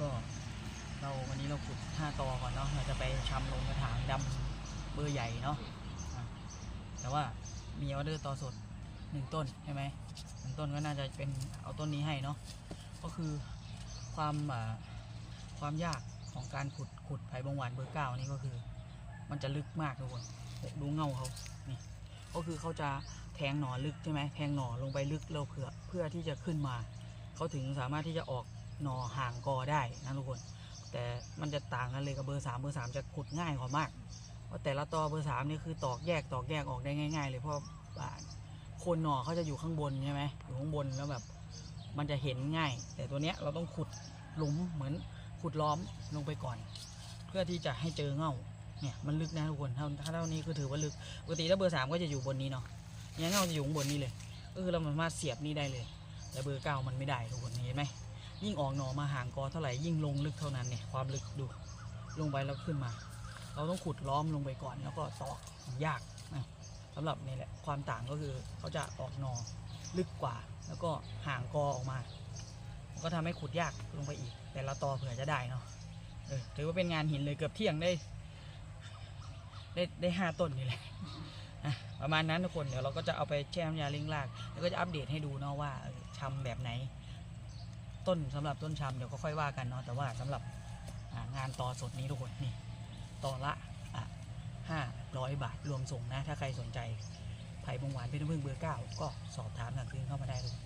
ก็เราวันนี้เราขุด5ตอก่อนเนาะเราจะไปชำลงกระถางดำเบอร์ใหญ่เนาะแต่ว่ามีออเดอร์ตอสดหนึ่งต้นใช่ไหมหนึ่งต้นก็น่าจะเป็นเอาต้นนี้ให้เนาะก็คือความความยากของการขุดขุดไผ่บงหวานเบอร์เก้านี่ก็คือ มันจะลึกมากทุกคนดูเงาเขานี่ก็คือเขาจะแทงหน่อลึกใช่ไหมแทงหน่อลงไปลึกเราเผื่อเพื่อที่จะขึ้นมา เขาถึงสามารถที่จะออก หน่อห่างกอได้นะทุกคน แต่มันจะต่างกันเลยกับเบอร์สามเบอร์สามจะขุดง่ายกว่ามากเพราะแต่ละตอเบอร์สามนี่คือตอกแยกตอกแยกออกได้ง่าย ๆ เลยเพราะว่าโคนหน่อเขาจะอยู่ข้างบนใช่ไหมอยู่ข้างบนแล้วแบบมันจะเห็นง่าย แต่ตัวเนี้ยเราต้องขุดหลุมเหมือนขุดล้อมลงไปก่อน เพื่อที่จะให้เจอเง่าเนี่ยมันลึกนะทุกคนถ้าถ้าเท่านี้คือถือว่าลึกปกติถ้าเบอร์สามก็จะอยู่บนนี้เนาะเนี่ยเง่าจะอยู่บนนี้เลยก็คือเราสามารถเสียบนี่ได้เลย แต่เบอร์เก้ามันไม่ได้ทุกคนเห็นไหม ยิ่งออกหน่อมาห่างกอเท่าไหร่ยิ่งลงลึกเท่านั้นเนี่ยความลึกดูลงไปแล้วขึ้นมา เราต้องขุดล้อมลงไปก่อนแล้วก็ตอกยากนะสำหรับนี่แหละความต่างก็คือเขาจะออกหนอลึกกว่า แล้วก็ห่างกอออกมาก็ทำให้ขุดยากลงไปอีก แต่ละตอเผื่อจะได้เนาะเออถือว่าเป็นงานหินเลยเกือบเที่ยงได้ ได้ได้ห้าต้นนี่แหละประมาณนั้นทุกคนเดี๋ยวเราก็จะเอาไปแช่น้ำยาเล้งราก แล้วก็จะอัปเดตให้ดูเนาะว่าเออชำแบบไหน ต้นสำหรับต้นชำเดี๋ยวก็ค่อยว่ากันเนาะแต่ว่าสำหรับงานต่อสดนี้ทุกคนนี่ต่อละห้าร้อยบาทรวมส่งนะ ถ้าใครสนใจไผ่บงหวานเป็นน้ำผึ้งเบอร์เก้าก็สอบถามหลังซื้อเข้ามาได้เลย